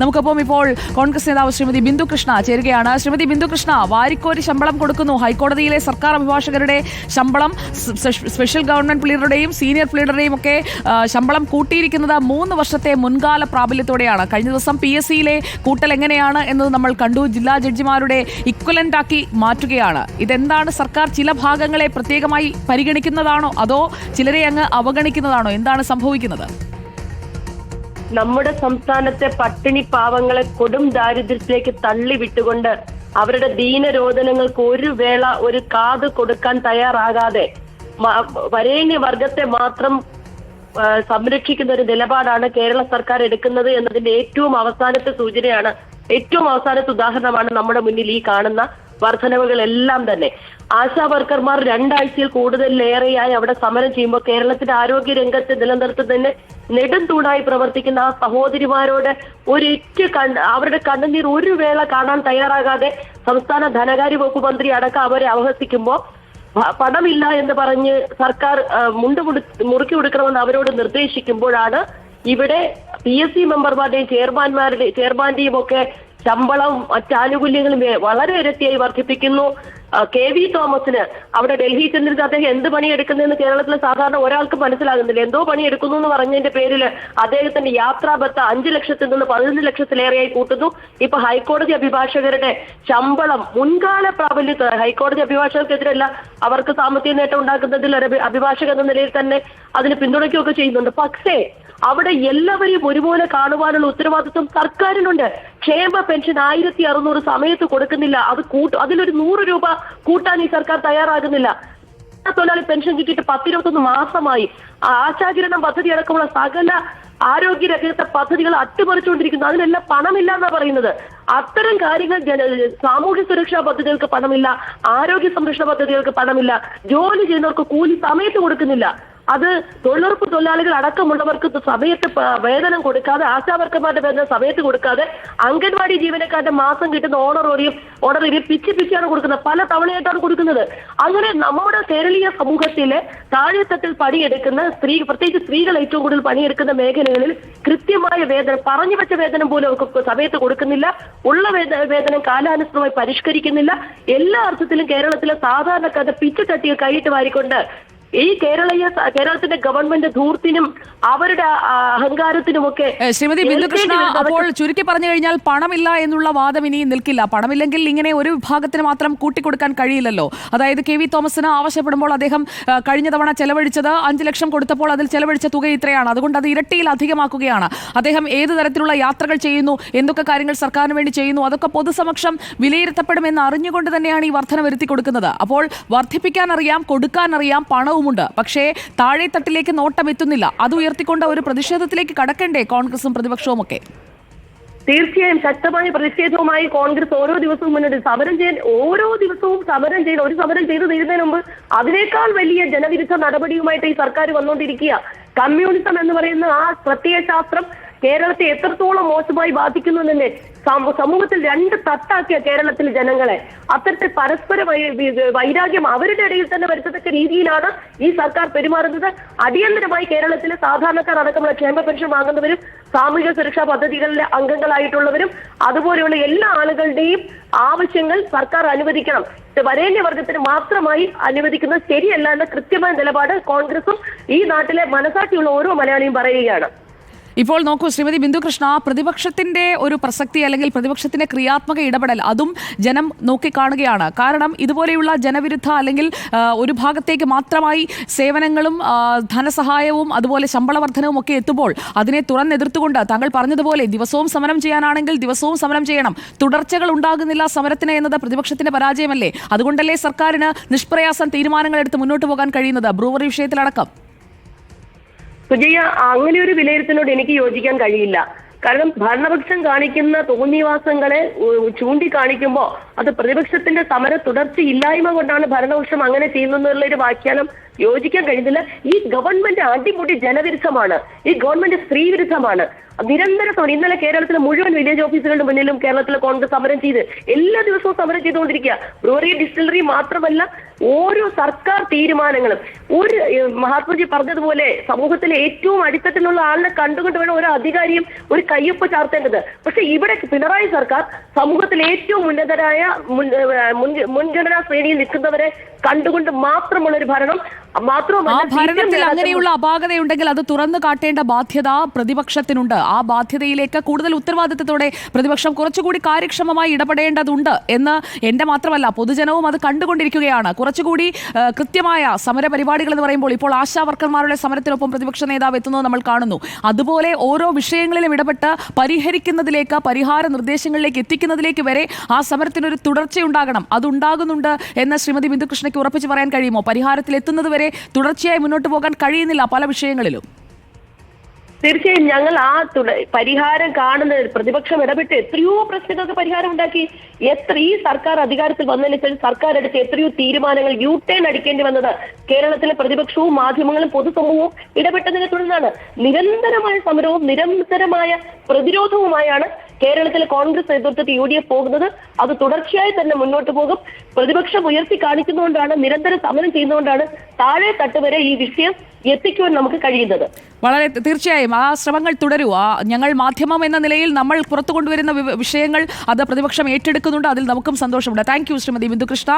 നമുക്കൊപ്പം ഇപ്പോൾ കോൺഗ്രസ് നേതാവ് ശ്രീമതി ബിന്ദു കൃഷ്ണ ചേരുകയാണ്. ശ്രീമതി ബിന്ദു കൃഷ്ണ വാരിക്കോരി ശമ്പളം കൊടുക്കുന്നു. ഹൈക്കോടതിയിലെ സർക്കാർ അഭിഭാഷകരുടെ ശമ്പളം സ്പെഷ്യൽ ഗവൺമെന്റ് പ്ലീഡറുടെയും സീനിയർ പ്ലീഡറുടെയും ഒക്കെ ശമ്പളം കൂട്ടിയിരിക്കുന്നത് മൂന്ന് വർഷത്തെ മുൻകാല പ്രാബല്യത്തോടെയാണ്. കഴിഞ്ഞ ദിവസം പി എസ് സിയിലെ കൂട്ടൽ എങ്ങനെയാണ് എന്നത് നമ്മൾ കണ്ടു. ജില്ലാ ജഡ്ജിമാരുടെ ഇക്വലന്റ് ആക്കി മാറ്റുകയാണ്. ഇതെന്താണ് സർക്കാർ ചില ഭാഗങ്ങളെ പ്രത്യേകമായി പരിഗണിക്കുന്നതാണോ? അതോ ചിലരെ അങ്ങ് അവഗണിക്കുന്നതാണോ? എന്താണ് സംഭവിക്കുന്നത്? നമ്മുടെ സംസ്ഥാനത്തെ പട്ടിണി പാവങ്ങളെ കൊടും ദാരിദ്ര്യത്തിലേക്ക് തള്ളിവിട്ടുകൊണ്ട് അവരുടെ ദീനരോധനങ്ങൾക്ക് ഒരു വേള ഒരു കാത് കൊടുക്കാൻ തയ്യാറാകാതെ വരേണ്യ വർഗത്തെ മാത്രം സംരക്ഷിക്കുന്ന ഒരു നിലപാടാണ് കേരള സർക്കാർ എടുക്കുന്നത് എന്നതിന്റെ ഏറ്റവും അവസാനത്തെ സൂചനയാണ് ഏറ്റവും അവസാനത്തെ ഉദാഹരണമാണ് നമ്മുടെ മുന്നിൽ ഈ കാണുന്ന വർധനവുകളെല്ലാം തന്നെ. ആശാ വർക്കർമാർ രണ്ടാഴ്ചയിൽ കൂടുതലേറെയായി അവിടെ സമരം ചെയ്യുമ്പോൾ കേരളത്തിന്റെ ആരോഗ്യ രംഗത്ത് നിലനിർത്തുന്നതിന് നെടും തൂടായി പ്രവർത്തിക്കുന്ന ആ സഹോദരിമാരോട് ഒരിറ്റ് കണ്ട് അവരുടെ കണ്ണുനീർ ഒരു വേള കാണാൻ തയ്യാറാകാതെ സംസ്ഥാന ധനകാര്യ വകുപ്പ് മന്ത്രി അടക്കം അവരെ അവഹസിക്കുമ്പോൾ പണമില്ല എന്ന് പറഞ്ഞ് സർക്കാർ മുണ്ട് മുറുക്കി കൊടുക്കണമെന്ന് അവരോട് നിർദ്ദേശിക്കുമ്പോഴാണ് ഇവിടെ പി എസ് സി മെമ്പർമാരുടെയും ചെയർമാൻമാരുടെ ചെയർമാന്റെയും ഒക്കെ ശമ്പളം മറ്റാനുകൂല്യങ്ങളും വളരെ ഇരട്ടിയായി വർദ്ധിപ്പിക്കുന്നു. കെ വി തോമസിന് അവിടെ ഡൽഹി ചെന്നിരുന്ന അദ്ദേഹം എന്ത് പണിയെടുക്കുന്നതെന്ന് കേരളത്തിലെ സാധാരണ ഒരാൾക്ക് മനസ്സിലാകുന്നില്ല. എന്തോ പണിയെടുക്കുന്നു എന്ന് പറഞ്ഞതിന്റെ പേരിൽ അദ്ദേഹത്തിന്റെ യാത്രാബത്ത അഞ്ചു ലക്ഷത്തിൽ നിന്ന് പതിനൊന്ന് ലക്ഷത്തിലേറെയായി കൂട്ടുന്നു. ഇപ്പൊ ഹൈക്കോടതി അഭിഭാഷകരുടെ ശമ്പളം മുൻകാല പ്രാബല്യത്തിൽ ഹൈക്കോടതി അഭിഭാഷകർക്കെതിരല്ല അവർക്ക് സാമ്പത്തിക നേട്ടം ഉണ്ടാക്കുന്നതിൽ ഒരു എന്ന നിലയിൽ തന്നെ അതിന് പിന്തുണയ്ക്കുകയൊക്കെ ചെയ്യുന്നുണ്ട്. പക്ഷേ അവിടെ എല്ലാവരെയും ഒരുപോലെ കാണുവാനുള്ള ഉത്തരവാദിത്വം സർക്കാരിനുണ്ട്. ക്ഷേമ പെൻഷൻ ആയിരത്തി അറുന്നൂറ് സമയത്ത് കൊടുക്കുന്നില്ല. അത് കൂട്ടു അതിലൊരു നൂറ് രൂപ കൂട്ടാൻ ഈ സർക്കാർ തയ്യാറാകുന്നില്ല. തൊഴിലാളി പെൻഷൻ കിട്ടിയിട്ട് പത്തിരുപത്തൊന്ന് മാസമായി. ആശാകിരണം പദ്ധതി അടക്കമുള്ള സകല ആരോഗ്യ രംഗത്തെ പദ്ധതികൾ അട്ടിമറിച്ചുകൊണ്ടിരിക്കുന്നു. അതിനെല്ലാം പണമില്ല എന്നാ പറയുന്നത്. അത്തരം കാര്യങ്ങൾ സാമൂഹ്യ സുരക്ഷാ പദ്ധതികൾക്ക് പണമില്ല. ആരോഗ്യ സംരക്ഷണ പദ്ധതികൾക്ക് പണമില്ല. ജോലി ചെയ്യുന്നവർക്ക് കൂലി സമയത്ത് കൊടുക്കുന്നില്ല. അത് തൊഴിലുറപ്പ് തൊഴിലാളികൾ അടക്കമുള്ളവർക്ക് സമയത്ത് വേതനം കൊടുക്കാതെ ആശാവർക്കന്മാരുടെ വേതനം സമയത്ത് കൊടുക്കാതെ അംഗൻവാടി ജീവനക്കാരുടെ മാസം കിട്ടുന്ന ഓണറോറിയും ഓണറേറിയം പിച്ച് പിച്ചാണ് കൊടുക്കുന്നത്. പല തവണയായിട്ടാണ് കൊടുക്കുന്നത്. അങ്ങനെ നമ്മുടെ കേരളീയ സമൂഹത്തിലെ താഴെത്തട്ടിൽ പണിയെടുക്കുന്ന സ്ത്രീ പ്രത്യേകിച്ച് സ്ത്രീകൾ ഏറ്റവും കൂടുതൽ പണിയെടുക്കുന്ന മേഖലകളിൽ കൃത്യമായ വേതനം പറഞ്ഞു വെച്ച വേതനം പോലും അവർക്ക് സമയത്ത് കൊടുക്കുന്നില്ല. ഉള്ള വേത- വേതനം കാലാനുസൃതമായി പരിഷ്കരിക്കുന്നില്ല. എല്ലാ അർത്ഥത്തിലും കേരളത്തിലെ സാധാരണക്കാരുടെ പിച്ച് തട്ടിയ കൈയിട്ട് വാരിക്കൊണ്ട് ഈ കേരളീയ കേരളത്തിന്റെ ഗവൺമെന്റ് ധൂർത്തിനും അവരുടെ അഹങ്കാരത്തിനുമൊക്കെ ശ്രീമതി ബിന്ദു കൃഷ്ണ ഏൽക്കേണ്ടി വരുന്നത് അപ്പോൾ ചുരുക്കി പറഞ്ഞു കഴിഞ്ഞാൽ പണമില്ല എന്നുള്ള വാദം ഇനി നിൽക്കില്ല. പണമില്ലെങ്കിൽ ഇങ്ങനെ ഒരു വിഭാഗത്തിന് മാത്രം കൂട്ടിക്കൊടുക്കാൻ കഴിയില്ലല്ലോ. അതായത് കെ വി തോമസിന് ആവശ്യപ്പെടുമ്പോൾ അദ്ദേഹം കഴിഞ്ഞ തവണ ചെലവഴിച്ചത് അഞ്ച് ലക്ഷം കൊടുത്തപ്പോൾ അതിൽ ചെലവഴിച്ച തുക ഇത്രയാണ്. അതുകൊണ്ട് അത് ഇരട്ടിയിൽ അധികമാക്കുകയാണ്. അദ്ദേഹം ഏത് തരത്തിലുള്ള യാത്രകൾ ചെയ്യുന്നു എന്തൊക്കെ കാര്യങ്ങൾ സർക്കാരിന് വേണ്ടി ചെയ്യുന്നു അതൊക്കെ പൊതുസമക്ഷം വിലയിരുത്തപ്പെടുമെന്ന് അറിഞ്ഞുകൊണ്ട് തന്നെയാണ് ഈ വർധന വരുത്തി കൊടുക്കുന്നത്. അപ്പോൾ വർദ്ധിപ്പിക്കാൻ അറിയാം കൊടുക്കാൻ അറിയാം പണവുമുണ്ട് പക്ഷേ താഴെത്തട്ടിലേക്ക് നോട്ടം എത്തുന്നില്ല അത് ഉയർത്തിക്കൊണ്ട് ഒരു പ്രതിഷേധത്തിലേക്ക് കടക്കണ്ടേ കോൺഗ്രസും പ്രതിപക്ഷവും ഒക്കെ തീർച്ചയായും ശക്തമായ പ്രതിഷേധവുമായി കോൺഗ്രസ് ഓരോ ദിവസവും മുന്നോട്ട് സമരം ചെയ്യാൻ ഓരോ ദിവസവും സമരം ചെയ്ത് ഒരു സമരം ചെയ്തു തീരുന്നതിന് മുമ്പ് അതിനേക്കാൾ വലിയ ജനവിരുദ്ധ നടപടിയുമായിട്ട് ഈ സർക്കാർ വന്നുകൊണ്ടിരിക്കുക. കമ്മ്യൂണിസം എന്ന് പറയുന്ന ആ പ്രത്യയശാസ്ത്രം കേരളത്തെ എത്രത്തോളം മോശമായി ബാധിക്കുന്നു തന്നെ സമൂഹത്തിൽ രണ്ട് തട്ടാക്കിയ കേരളത്തിലെ ജനങ്ങളെ. അത്തരത്തിൽ പരസ്പര വൈരാഗ്യം അവരുടെ ഇടയിൽ തന്നെ വരുത്തത്തക്ക രീതിയിലാണ് ഈ സർക്കാർ പെരുമാറുന്നത്. അടിയന്തരമായി കേരളത്തിലെ സാധാരണക്കാർ അടക്കമുള്ള ക്ഷേമ പെൻഷൻ വാങ്ങുന്നവരും സാമൂഹിക സുരക്ഷാ പദ്ധതികളിലെ അംഗങ്ങളായിട്ടുള്ളവരും അതുപോലെയുള്ള എല്ലാ ആളുകളുടെയും ആവശ്യങ്ങൾ സർക്കാർ അനുവദിക്കണം. വരേണ്യവർഗത്തിന് മാത്രമായി അനുവദിക്കുന്നത് ശരിയല്ല എന്ന കൃത്യമായ നിലപാട് കോൺഗ്രസും ഈ നാട്ടിലെ മനസാക്ഷിയുള്ള ഓരോ മലയാളിയും പറയുകയാണ്. ഇപ്പോൾ നോക്കൂ ശ്രീമതി ബിന്ദു കൃഷ്ണ പ്രതിപക്ഷത്തിന്റെ ഒരു പ്രസക്തി അല്ലെങ്കിൽ പ്രതിപക്ഷത്തിന്റെ ക്രിയാത്മക ഇടപെടൽ അതും ജനം നോക്കിക്കാണുകയാണ്. കാരണം ഇതുപോലെയുള്ള ജനവിരുദ്ധ അല്ലെങ്കിൽ ഒരു ഭാഗത്തേക്ക് മാത്രമായി സേവനങ്ങളും ധനസഹായവും അതുപോലെ ശമ്പള വർധനവും ഒക്കെ എത്തുമ്പോൾ അതിനെ തുറന്നെതിർത്തുകൊണ്ട് താങ്കൾ പറഞ്ഞതുപോലെ ദിവസവും സമരം ചെയ്യാനാണെങ്കിൽ ദിവസവും സമരം ചെയ്യണം. തുടർച്ചകൾ ഉണ്ടാകുന്നില്ല സമരത്തിന് എന്നത് പ്രതിപക്ഷത്തിന്റെ പരാജയമല്ലേ? അതുകൊണ്ടല്ലേ സർക്കാരിന് നിഷ്പ്രയാസം തീരുമാനങ്ങൾ എടുത്ത് മുന്നോട്ട് പോകാൻ കഴിയുന്നത്? ബ്രൂവറി വിഷയത്തിലടക്കം. സുജയ അങ്ങനെ ഒരു വിലയിരുത്തലിനോട് എനിക്ക് യോജിക്കാൻ കഴിയില്ല. കാരണം ഭരണപക്ഷം കാണിക്കുന്ന തോന്നിവാസങ്ങളെ ചൂണ്ടിക്കാണിക്കുമ്പോ അത് പ്രതിപക്ഷത്തിന്റെ സമര തുടർച്ചയില്ലായ്മ കൊണ്ടാണ് ഭരണപക്ഷം അങ്ങനെ ചെയ്യുന്നതെന്നുള്ള ഒരു വ്യാഖ്യാനം യോജിക്കാൻ കഴിയുന്നില്ല ഈ ഗവൺമെന്റ് അടിമുടി ജനവിരുദ്ധമാണ്. ഈ ഗവൺമെന്റ് സ്ത്രീവിരുദ്ധമാണ്. നിരന്തരം സമരം. ഇന്നലെ കേരളത്തിലെ മുഴുവൻ വില്ലേജ് ഓഫീസുകളുടെ മുന്നിലും കേരളത്തിലെ കോൺഗ്രസ് സമരം ചെയ്ത് എല്ലാ ദിവസവും സമരം ചെയ്തുകൊണ്ടിരിക്കുക. ബ്രൂവറി ഡിസ്റ്റിലറി മാത്രമല്ല ഓരോ സർക്കാർ തീരുമാനങ്ങളും. ഒരു മഹാത്മജി പറഞ്ഞതുപോലെ സമൂഹത്തിലെ ഏറ്റവും അടിത്തട്ടിലുള്ള ആളിനെ കണ്ടുകൊണ്ട് വേണം ഓരോ അധികാരിയും ഒരു കയ്യൊപ്പ് ചാർത്തേണ്ടത്. പക്ഷെ ഇവിടെ പിണറായി സർക്കാർ സമൂഹത്തിലെ ഏറ്റവും ഉന്നതരായ മുൻഗണനാ ശ്രേണിയിൽ നിൽക്കുന്നവരെ കണ്ടുകൊണ്ട് മാത്രമുള്ള ഒരു ഭരണം ആ മാത്രമല്ല ഭരണത്തിൽ അങ്ങനെയുള്ള അപാകതയുണ്ടെങ്കിൽ അത് തുറന്നു കാട്ടേണ്ട ബാധ്യത പ്രതിപക്ഷത്തിനുണ്ട്. ആ ബാധ്യതയിലേക്ക് കൂടുതൽ ഉത്തരവാദിത്തത്തോടെ പ്രതിപക്ഷം കുറച്ചുകൂടി കാര്യക്ഷമമായി ഇടപെടേണ്ടതുണ്ട് എന്ന് എന്റെ മാത്രമല്ല പൊതുജനവും അത് കണ്ടുകൊണ്ടിരിക്കുകയാണ്. കുറച്ചുകൂടി കൃത്യമായ സമര പരിപാടികൾ എന്ന് പറയുമ്പോൾ ഇപ്പോൾ ആശാ വർക്കർമാരുടെ സമരത്തിനൊപ്പം പ്രതിപക്ഷ നേതാവ് എത്തുന്നത് നമ്മൾ കാണുന്നു. അതുപോലെ ഓരോ വിഷയങ്ങളിലും ഇടപെട്ട് പരിഹരിക്കുന്നതിലേക്ക് പരിഹാര നിർദ്ദേശങ്ങളിലേക്ക് എത്തിക്കുന്നതിലേക്ക് വരെ ആ സമരത്തിനൊരു തുടർച്ചയുണ്ടാകണം. അതുണ്ടാകുന്നുണ്ട് എന്ന് ശ്രീമതി ബിന്ദുകൃഷ്ണയ്ക്ക് ഉറപ്പിച്ച് പറയാൻ കഴിയുമോ? പരിഹാരത്തിൽ എത്തുന്നത് വരെ തുടർച്ചയായി മുന്നോട്ട് പോകാൻ കഴിയുന്നില്ല പല വിഷയങ്ങളിലും. തീർച്ചയായും ഞങ്ങൾ ആ പരിഹാരം കാണുന്ന പ്രതിപക്ഷം ഇടപെട്ട് എത്രയോ പ്രശ്നങ്ങൾക്ക് പരിഹാരം ഉണ്ടാക്കി. എത്ര ഈ സർക്കാർ അധികാരത്തിൽ വന്നതിന് ശേഷം സർക്കാർ എടുത്ത എത്രയോ തീരുമാനങ്ങൾ യു ടേൺ അടിക്കേണ്ടി വന്നത് കേരളത്തിലെ പ്രതിപക്ഷവും മാധ്യമങ്ങളും പൊതുസമൂഹവും ഇടപെട്ടതിനെ തുടർന്നാണ്. നിരന്തരമായ സമരവും നിരന്തരമായ പ്രതിരോധവുമായാണ് കേരളത്തിലെ കോൺഗ്രസ് നേതൃത്വത്തിൽ യു ഡി എഫ് പോകുന്നത് അത് തുടർച്ചയായി തന്നെ മുന്നോട്ട് പോകും. പ്രതിപക്ഷം ഉയർത്തി കാണിക്കുന്നതുകൊണ്ടാണ് നിരന്തരം സമരം ചെയ്യുന്നതുകൊണ്ടാണ് താഴെ തട്ട് വരെ ഈ വിഷയം എത്തിക്കുവാൻ നമുക്ക് കഴിയുന്നത്. വളരെ തീർച്ചയായും ആ ശ്രമങ്ങൾ തുടരൂ. ആ ഞങ്ങൾ മാധ്യമം എന്ന നിലയിൽ നമ്മൾ പുറത്തു കൊണ്ടുവരുന്ന വിഷയങ്ങൾ അത് പ്രതിപക്ഷം ഏറ്റെടുക്കുന്നുണ്ട്. അതിൽ നമുക്കും സന്തോഷമുണ്ട്. Thank you Shrimati Bindu Krishna.